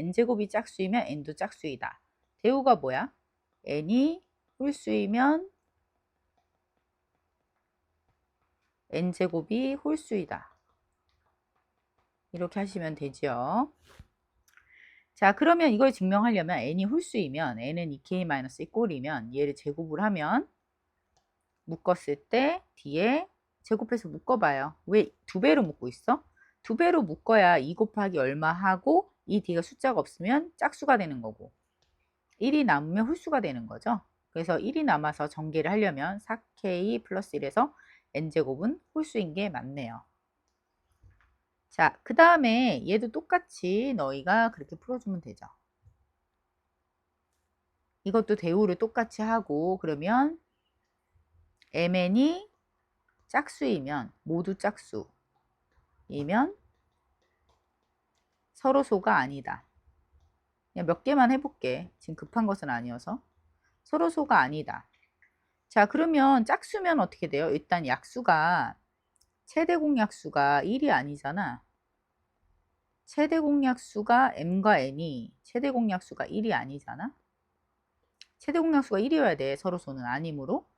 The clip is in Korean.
n제곱이 짝수이면 n도 짝수이다. 대우가 뭐야? n이 홀수이면 n제곱이 홀수이다. 이렇게 하시면 되죠. 자, 그러면 이걸 증명하려면 n이 홀수이면 n은 2k-1 꼴이면 얘를 제곱을 하면 묶었을 때 뒤에 제곱해서 묶어봐요. 왜 두 배로 묶고 있어? 두 배로 묶어야 2 곱하기 얼마 하고 이 뒤가 숫자가 없으면 짝수가 되는 거고 1이 남으면 홀수가 되는 거죠. 그래서 1이 남아서 전개를 하려면 4k 플러스 1에서 n제곱은 홀수인 게 맞네요. 자, 그 다음에 얘도 똑같이 너희가 그렇게 풀어주면 되죠. 이것도 대우를 똑같이 하고 그러면 mn이 짝수이면 모두 짝수이면 서로소가 아니다. 그냥 몇 개만 해볼게. 지금 급한 것은 아니어서 서로소가 아니다. 자 그러면 짝수면 어떻게 돼요? 일단 약수가 최대 공약수가 1이 아니잖아. 최대 공약수가 m과 n이 최대 공약수가 1이 아니잖아. 최대 공약수가 1이어야 돼. 서로소는 아니므로.